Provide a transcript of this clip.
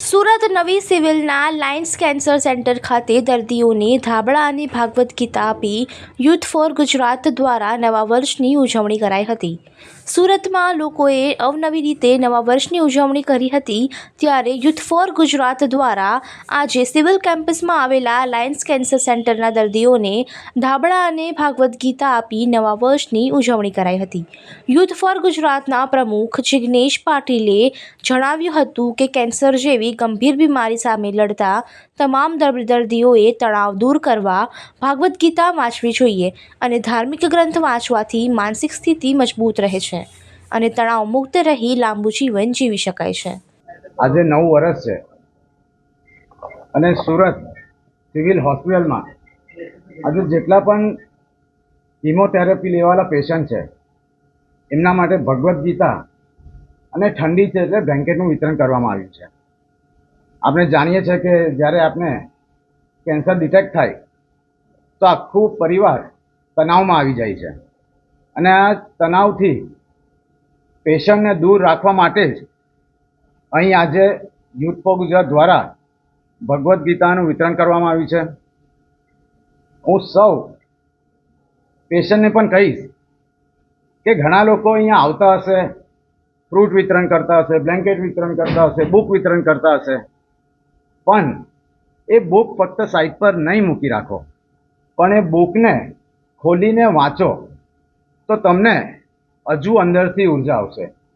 સુરત નવી સિવિલના Lions cancer centre ખાતે દર્દીઓને ધાબળા અને ભાગવત ગીતા આપી યુથ ફોર ગુજરાત દ્વારા નવા વર્ષની ઉજવણી કરાઈ હતી. સુરતમાં લોકોએ અવનવી રીતે નવા વર્ષની ઉજવણી કરી હતી ત્યારે યુથ ફોર ગુજરાત દ્વારા આજે સિવિલ કેમ્પસમાં આવેલા લાયન્સ કેન્સર સેન્ટરના દર્દીઓને ધાબળા અને ભાગવત ગીતા આપી નવા વર્ષની ઉજવણી કરાઈ હતી. યુથ ફોર ગુજરાતના પ્રમુખ જિગ્નેશ પાટીલે જણાવ્યું હતું કે કેન્સર જેવી ગંભીર બીમારી સામે લડતા તમામ દર- દર્દીઓએ તણાવ દૂર કરવા ભાગવદ્ ગીતા વાંચવી જોઈએ અને ધાર્મિક ગ્રંથ વાંચવાથી માનસિક સ્થિતિ મજબૂત રહે છે અને તણાવ મુક્ત રહી લાંબુ જીવન જીવી શકાય છે. આજે નવ વર્ષ છે અને સુરત સિવિલ હોસ્પિટલમાં આજે જેટલા પણ કિમોથેરાપી લેવાવાળા પેશન્ટ છે, એમના માટે ભગવદ્ ગીતા અને ઠંડી છે એટલે બ્લેન્કેટનું વિતરણ કરવામાં આવ્યું છે. આપણે જાણીએ છીએ કે જ્યારે આપણે કેન્સર ડિટેક્ટ થાય, તો આખું પરિવાર તણાવમાં આવી જાય છે. અને આ તણાવથી પેશન્ટને દૂર રાખવા માટે જ અહીં આજે યુથ ફોર ગુજરાત દ્વારા ભગવદ્ ગીતાનું વિતરણ કરવામાં આવ્યું છે. હું સૌ પેશન્ટને પણ કહીશ કે ઘણા લોકો અહીંયા આવતા હશે, ફ્રૂટ વિતરણ કરતા હશે, બ્લેન્કેટ વિતરણ કરતા હશે, બુક વિતરણ કરતા હશે. પણ એ બુક ફક્ત સાઈડ પર નહીં મૂકી રાખો. પણ એ બુકને ખોલીને વાંચો, તો તમને હજુ અંદરથી ઊર્જા આવશે.